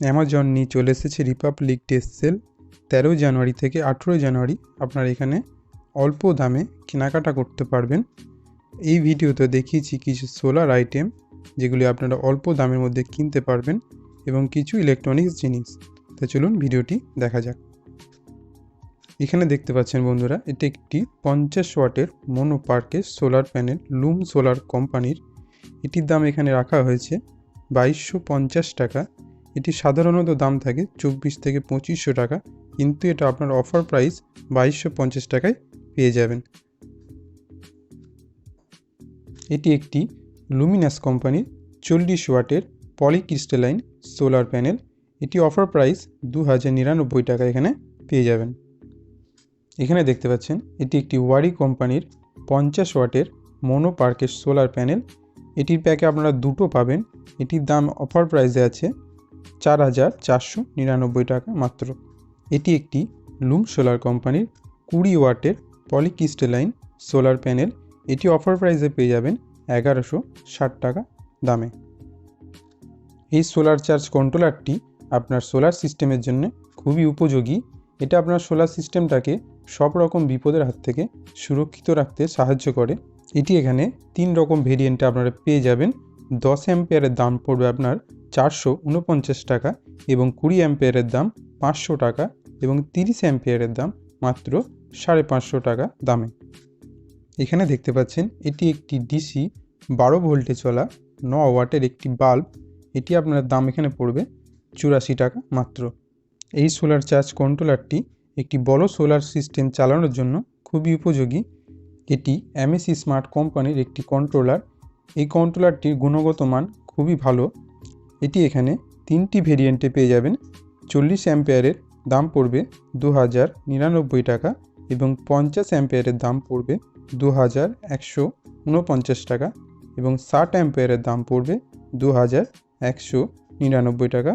Amazon নিয়ে চলে এসেছে রিপাবলিক ডে সেল তেরোই জানুয়ারি থেকে আঠেরোই জানুয়ারি আপনারা এখানে অল্প দামে কেনাকাটা করতে পারবেন। এই ভিডিওতে দেখিয়েছি কিছু সোলার আইটেম যেগুলি আপনারা অল্প দামের মধ্যে কিনতে পারবেন এবং কিছু ইলেকট্রনিক্স জিনিস। তো চলুন ভিডিওটি দেখা যাক। এখানে দেখতে পাচ্ছেন বন্ধুরা, এটি একটি পঞ্চাশ ওয়াটের মনো পার্কের সোলার প্যানেল লুম সোলার কোম্পানির এটির দাম এখানে রাখা হয়েছে বাইশশো পঞ্চাশ টাকা। এটি সাধারণত দাম থাকে চব্বিশ থেকে পঁচিশশো টাকা, কিন্তু এটা আপনার অফার প্রাইস বাইশশো পঞ্চাশ টাকায় পেয়ে যাবেন। এটি একটি লুমিনাস কোম্পানির চল্লিশ ওয়াটের পলিক্রিস্টালাইন সোলার প্যানেল এটি অফার প্রাইস দু হাজার নিরানব্বই টাকা এখানে পেয়ে যাবেন। এখানে দেখতে পাচ্ছেন, এটি একটি ওয়ারি কোম্পানির পঞ্চাশ ওয়াটের মোনো পার্কের সোলার প্যানেল এটির প্যাকে আপনারা দুটো পাবেন, এটির দাম অফার প্রাইসে আছে চার হাজার চারশো নিরানব্বই টাকা মাত্র। এটি একটি লুম সোলার কোম্পানির কুড়ি ওয়াটের পলিক্রিস্টেলাইন সোলার প্যানেল। এটি অফার প্রাইসে পেয়ে যাবেন এগারোশো ষাট টাকা দামে। এই সোলার চার্জ কন্ট্রোলারটি আপনার সোলার সিস্টেমের জন্য খুবই উপযোগী। এটা আপনার সোলার সিস্টেমটাকে সব রকম বিপদের হাত থেকে সুরক্ষিত রাখতে সাহায্য করে। এটি এখানে তিন রকম ভেরিয়েন্টে আপনারা পেয়ে যাবেন। দশ অ্যাম্পেয়ারের দাম পড়বে আপনার চারশো উনপঞ্চাশ টাকা এবং কুড়ি অ্যাম্পেয়ারের দাম পাঁচশো টাকা এবং তিরিশ অ্যাম্পেয়ারের দাম মাত্র সাড়ে পাঁচশো টাকা দামে। এখানে দেখতে পাচ্ছেন, এটি একটি ডিসি বারো ভোল্টে চলা ন ওয়াটের একটি বাল্ব। এটি আপনার দাম এখানে পড়বে চুরাশি টাকা মাত্র। এই সোলার চার্জ কন্ট্রোলারটি একটি বড় সোলার সিস্টেম চালানোর জন্য খুবই উপযোগী। এটি এমএসি স্মার্ট কোম্পানির একটি কন্ট্রোলার। এই কন্ট্রোলারটির গুণগত মান খুবই ভালো। এটি এখানে তিনটি ভেরিয়েন্টে পেয়ে যাবেন। চল্লিশ অ্যাম্পেয়ারের দাম পড়বে দু হাজার নিরানব্বই টাকা এবং পঞ্চাশ অ্যাম্পেয়ারের দাম পড়বে দু হাজার একশো উনপঞ্চাশ টাকা এবং ষাট অ্যাম্পেয়ারের দাম পড়বে দু হাজার একশো নিরানব্বই টাকা।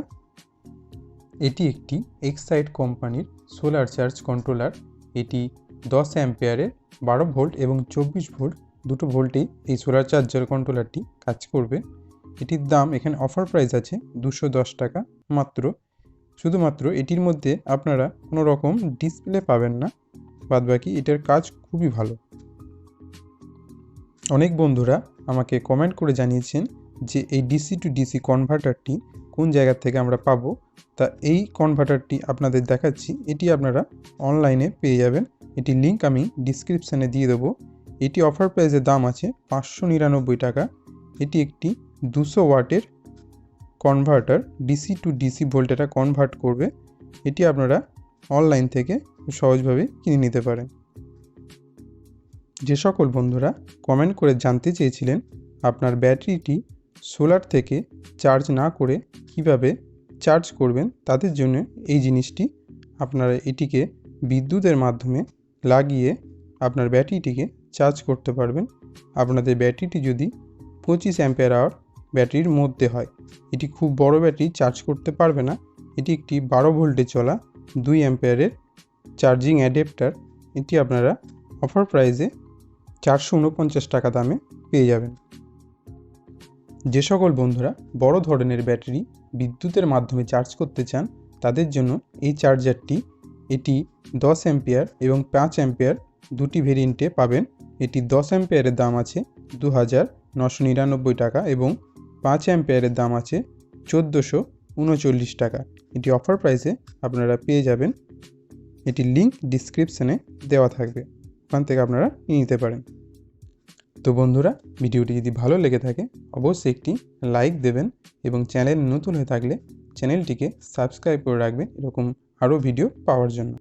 এটি একটি এক্সাইড কোম্পানির সোলার চার্জ কন্ট্রোলার এটি দশ অ্যাম্পেয়ারের বারো ভোল্ট এবং চব্বিশ ভোল্ট, দুটো ভোল্টেই এই সোলার চার্জার কন্ট্রোলারটি কাজ করবে। এটির দাম এখানে অফার প্রাইস আছে দুশো দশ টাকা মাত্র। শুধুমাত্র এটির মধ্যে আপনারা কোনো রকম ডিসপ্লে পাবেন না, বাদবাকি এটার কাজ খুবই ভালো। অনেক বন্ধুরা আমাকে কমেন্ট করে জানিয়েছেন যে এই ডিসি টু ডিসি কনভার্টারটি কোন জায়গা থেকে আমরা পাবো। তা এই কনভার্টারটি আপনাদের দেখাচ্ছি, এটি আপনারা অনলাইনে পেয়ে যাবেন। এটি লিঙ্ক আমি ডিসক্রিপশানে দিয়ে দেবো। এটি অফার প্রাইসের দাম আছে পাঁচশো নিরানব্বই টাকা। এটি একটি দুশো ওয়াটের কনভার্টার ডিসি টু ডিসি ভোল্টেটা কনভার্ট করবে। এটি আপনারা অনলাইন থেকে সহজভাবে কিনে নিতে পারেন। যে সকল বন্ধুরা কমেন্ট করে জানতে চেয়েছিলেন, আপনার ব্যাটারিটি সোলার থেকে চার্জ না করে কীভাবে চার্জ করবেন, তাদের জন্য এই জিনিসটি আপনারা এটিকে বিদ্যুতের মাধ্যমে লাগিয়ে আপনার ব্যাটারিটিকে চার্জ করতে পারবেন। আপনাদের ব্যাটারিটি যদি পঁচিশ অ্যাম্পেয়ার আওয়ার ব্যাটারির মধ্যে হয়। এটি খুব বড় ব্যাটারি চার্জ করতে পারবে না। এটি একটি বারো ভোল্টে চলা, দুই অ্যাম্পেয়ারের চার্জিং অ্যাডাপ্টার এটি আপনারা অফার প্রাইসে চারশো উনপঞ্চাশ টাকা দামে পেয়ে যাবেন। যে সকল বন্ধুরা বড় ধরনের ব্যাটারি বিদ্যুতের মাধ্যমে চার্জ করতে চান, তাদের জন্য এই চার্জারটি এটি দশ অ্যাম্পিয়ার এবং পাঁচ অ্যাম্পিয়ার দুটি ভেরিয়েন্টে পাবেন। এটি দশ অ্যাম্পিয়ারের দাম আছে দু হাজার নশো নিরানব্বই টাকা এবং পাঁচ অ্যাম্পিয়ারের দাম আছে চোদ্দোশো উনচল্লিশ টাকা। এটি অফার প্রাইসে আপনারা পেয়ে যাবেন। এটি লিঙ্ক ডিসক্রিপশানে দেওয়া থাকবে। ওখান থেকে আপনারা নিয়ে নিতে পারেন। তো বন্ধুরা, ভিডিওটি যদি ভালো লেগে থাকে, অবশ্যই একটি লাইক দেবেন এবং চ্যানেল নতুন হয়ে থাকলে চ্যানেলটিকে সাবস্ক্রাইব করে রাখবেন। এরকম আরও ভিডিও পাওয়ার জন্য।